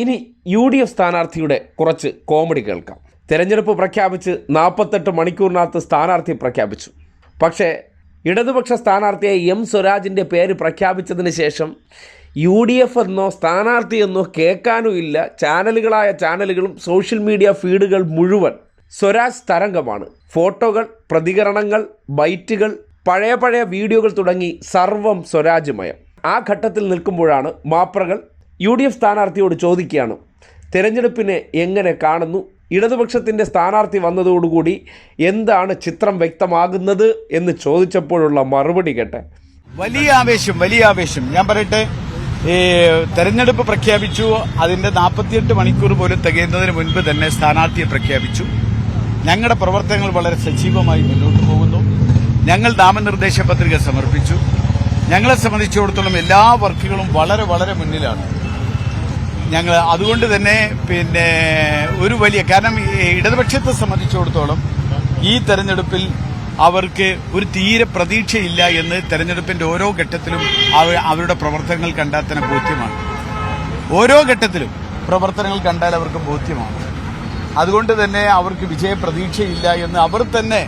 ഇനി U D F സ്ഥാനാർത്ഥിയുടെ കുറച്ച് കോമഡി കേൾക്കാം. തെരഞ്ഞെടുപ്പ് പ്രഖ്യാപിച്ച് നാൽപ്പത്തെട്ട് മണിക്കൂറിനകത്ത് സ്ഥാനാർത്ഥി പ്രഖ്യാപിച്ചു. പക്ഷേ ഇടതുപക്ഷ സ്ഥാനാർത്ഥിയായ എം സ്വരാജിന്റെ പേര് പ്രഖ്യാപിച്ചതിന് ശേഷം യു ഡി എഫ് എന്നോ സ്ഥാനാർത്ഥി എന്നോ കേൾക്കാനും ഇല്ല. ചാനലുകളായ ചാനലുകളും സോഷ്യൽ മീഡിയ ഫീഡുകൾ മുഴുവൻ സ്വരാജ് തരംഗമാണ്. ഫോട്ടോകൾ പ്രതികരണങ്ങൾ ബൈറ്റുകൾ പഴയ പഴയ വീഡിയോകൾ തുടങ്ങി സർവം സ്വരാജ്യമയം ആ ഘട്ടത്തിൽ നിൽക്കുമ്പോഴാണ് മാപ്രകൾ യു ഡി എഫ് സ്ഥാനാർത്ഥിയോട് ചോദിക്കുകയാണ്. തെരഞ്ഞെടുപ്പിനെ എങ്ങനെ കാണുന്നു? ഇടതുപക്ഷത്തിന്റെ സ്ഥാനാർത്ഥി വന്നതോടുകൂടി എന്താണ് ചിത്രം വ്യക്തമാകുന്നത് എന്ന് ചോദിച്ചപ്പോഴുള്ള മറുപടി കേട്ടെ. വലിയ ആവേശം വലിയ ആവേശം. ഞാൻ പറയട്ടെ ഈ തെരഞ്ഞെടുപ്പ് പ്രഖ്യാപിച്ചു അതിന്റെ നാൽപ്പത്തിയെട്ട് മണിക്കൂർ പോലും തികയുന്നതിന് മുൻപ് തന്നെ സ്ഥാനാർത്ഥിയെ പ്രഖ്യാപിച്ചു. ഞങ്ങളുടെ പ്രവർത്തനങ്ങൾ വളരെ സജീവമായി മുന്നോട്ട് പോകുന്നു. ഞങ്ങൾ നാമനിർദ്ദേശ പത്രിക സമർപ്പിച്ചു. ഞങ്ങളെ സംബന്ധിച്ചിടത്തോളം എല്ലാ വർക്കുകളും വളരെ വളരെ മുന്നിലാണ്. ഞങ്ങൾ അതുകൊണ്ട് തന്നെ പിന്നെ ഒരു വലിയ കാരണം ഇടതുപക്ഷത്തെ സംബന്ധിച്ചിടത്തോളം ഈ തെരഞ്ഞെടുപ്പിൽ അവർക്ക് ഒരു തീരെ പ്രതീക്ഷയില്ല എന്ന് തെരഞ്ഞെടുപ്പിന്റെ ഓരോ ഘട്ടത്തിലും അവരുടെ പ്രവർത്തനങ്ങൾ കണ്ടാൽ തന്നെ ബോധ്യമാണ്. ഓരോ ഘട്ടത്തിലും പ്രവർത്തനങ്ങൾ കണ്ടാൽ അവർക്ക് ബോധ്യമാണ്. അതുകൊണ്ട് തന്നെ അവർക്ക് വിജയ പ്രതീക്ഷയില്ല എന്ന് അവർ തന്നെ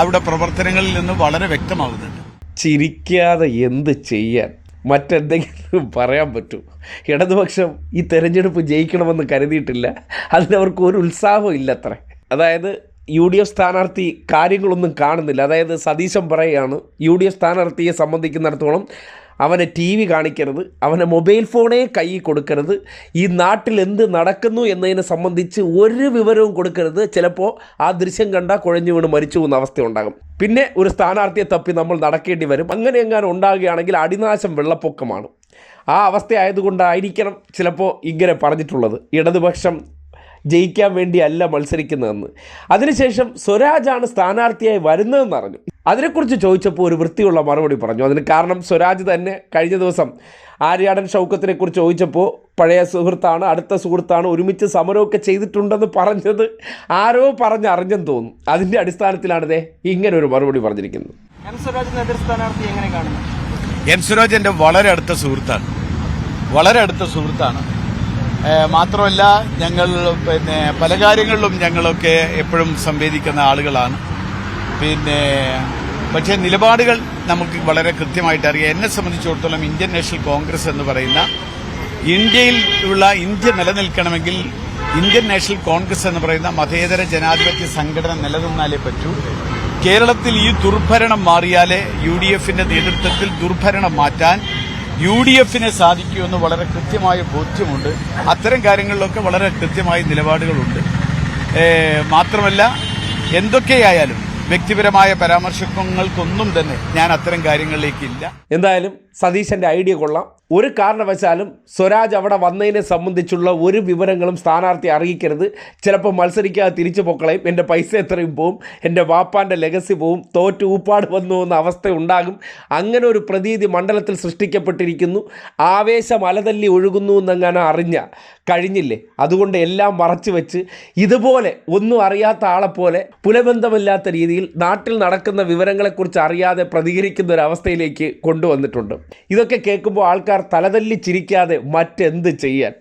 അവരുടെ പ്രവർത്തനങ്ങളിൽ നിന്ന് വളരെ വ്യക്തമാകുന്നുണ്ട് ചിരിക്കാതെ എന്ത് ചെയ്യാൻ മറ്റെന്തെങ്കിലും പറയാൻ പറ്റൂ. ഇടതുപക്ഷം ഈ തെരഞ്ഞെടുപ്പ് ജയിക്കണമെന്ന് കരുതിയിട്ടില്ല. അതിനവർക്ക് ഒരു ഉത്സാഹവും ഇല്ല അത്ര അതായത് യു ഡി എഫ് സ്ഥാനാർത്ഥി കാര്യങ്ങളൊന്നും കാണുന്നില്ല. അതായത് സതീശൻ പറയുകയാണ് യു ഡി എഫ് സ്ഥാനാർത്ഥിയെ സംബന്ധിക്കുന്നിടത്തോളം അവനെ ടി വി കാണിക്കരുത് അവനെ മൊബൈൽ ഫോണേ കൈ കൊടുക്കരുത്. ഈ നാട്ടിൽ എന്ത് നടക്കുന്നു എന്നതിനെ സംബന്ധിച്ച് ഒരു വിവരവും കൊടുക്കരുത്. ചിലപ്പോൾ ആ ദൃശ്യം കണ്ടാൽ കുഴഞ്ഞു വീണ് മരിച്ചു പോകുന്ന അവസ്ഥ ഉണ്ടാകും. പിന്നെ ഒരു സ്ഥാനാർത്ഥിയെ തപ്പി നമ്മൾ നടക്കേണ്ടി വരും. അങ്ങനെ എങ്ങാനും ഉണ്ടാകുകയാണെങ്കിൽ അടിനാശം വെള്ളപ്പൊക്കമാണ്. ആ അവസ്ഥയായതുകൊണ്ടായിരിക്കണം ചിലപ്പോൾ ഇങ്ങനെ പറഞ്ഞിട്ടുള്ളത്. ഇടതുപക്ഷം ജയിക്കാൻ വേണ്ടിയല്ല മത്സരിക്കുന്നതെന്ന്. അതിനുശേഷം സ്വരാജാണ് സ്ഥാനാർത്ഥിയായി വരുന്നതെന്ന് അറിഞ്ഞു. അതിനെക്കുറിച്ച് ചോദിച്ചപ്പോൾ ഒരു വൃത്തിയുള്ള മറുപടി പറഞ്ഞു. അതിന് കാരണം സ്വരാജ് തന്നെ കഴിഞ്ഞ ദിവസം ആര്യാടൻ ഷൗക്കത്തിനെ കുറിച്ച് ചോദിച്ചപ്പോൾ പഴയ സുഹൃത്താണ് അടുത്ത സുഹൃത്താണ് ഒരുമിച്ച് സമരമൊക്കെ ചെയ്തിട്ടുണ്ടെന്ന് പറഞ്ഞത് ആരോ പറഞ്ഞറിഞ്ഞെന്ന് തോന്നും തോന്നുന്നു. അതിന്റെ അടിസ്ഥാനത്തിലാണ് ഇതേ ഇങ്ങനെ ഒരു മറുപടി പറഞ്ഞിരിക്കുന്നത്. എം സുരാജ് എന്റെ വളരെ അടുത്ത സുഹൃത്താണ്. വളരെ അടുത്ത സുഹൃത്താണ്. മാത്രമല്ല ഞങ്ങൾ പിന്നെ പല കാര്യങ്ങളിലും ഞങ്ങളൊക്കെ എപ്പോഴും സംവേദിക്കുന്ന ആളുകളാണ്. പിന്നെ പക്ഷേ നിലപാടുകൾ നമുക്ക് വളരെ കൃത്യമായിട്ട് അറിയാം. എന്നെ സംബന്ധിച്ചിടത്തോളം ഇന്ത്യൻ നാഷണൽ കോൺഗ്രസ് എന്ന് പറയുന്ന ഇന്ത്യയിൽ ഉള്ള ഇന്ത്യ നിലനിൽക്കണമെങ്കിൽ ഇന്ത്യൻ നാഷണൽ കോൺഗ്രസ് എന്ന് പറയുന്ന മതേതര ജനാധിപത്യ സംഘടന നിലനിന്നാലേ പറ്റൂ. കേരളത്തിൽ ഈ ദുർഭരണം മാറിയാലേ യു ഡി എഫിന്റെ നേതൃത്വത്തിൽ ദുർഭരണം മാറ്റാൻ യു ഡി എഫിനെ സാധിക്കുമെന്ന് വളരെ കൃത്യമായ ബോധ്യമുണ്ട്. അത്തരം കാര്യങ്ങളിലൊക്കെ വളരെ കൃത്യമായ നിലപാടുകളുണ്ട്. മാത്രമല്ല എന്തൊക്കെയായാലും വ്യക്തിപരമായ പരാമർശങ്ങൾക്കൊന്നും തന്നെ ഞാൻ അത്തരം കാര്യങ്ങളിലേക്കില്ല. എന്തായാലും സതീശന്റെ ഐഡിയ കൊള്ളാം. ഒരു കാരണവശാലും സ്വരാജ് അവിടെ വന്നതിനെ സംബന്ധിച്ചുള്ള ഒരു വിവരങ്ങളും സ്ഥാനാർത്ഥി അറിയിക്കരുത്. ചിലപ്പോൾ മത്സരിക്കാതെ തിരിച്ചു പൊക്കളയും. എന്റെ പൈസ എത്രയും പോവും. എന്റെ വാപ്പാന്റെ ലെഗസി പോവും. തോറ്റ് ഊപ്പാട് വന്നു എന്ന അവസ്ഥ ഉണ്ടാകും. അങ്ങനെ ഒരു പ്രതീതി മണ്ഡലത്തിൽ സൃഷ്ടിക്കപ്പെട്ടിരിക്കുന്നു. ആവേശം അലതല്ലി ഒഴുകുന്നു എന്നങ്ങനെ അറിഞ്ഞ കഴിഞ്ഞില്ലേ? അതുകൊണ്ട് എല്ലാം മറച്ചു വെച്ച് ഇതുപോലെ ഒന്നും അറിയാത്ത ആളെപ്പോലെ പുലബന്ധമില്ലാത്ത രീതിയിൽ നാട്ടിൽ നടക്കുന്ന വിവരങ്ങളെക്കുറിച്ച് അറിയാതെ പ്രതികരിക്കുന്ന ഒരു അവസ്ഥയിലേക്ക് കൊണ്ടുവന്നിട്ടുണ്ട്. ഇതൊക്കെ കേൾക്കുമ്പോൾ ആൾക്കാർ തലതല്ലി ചിരിക്കാതെ മറ്റെന്ത് ചെയ്യാൻ?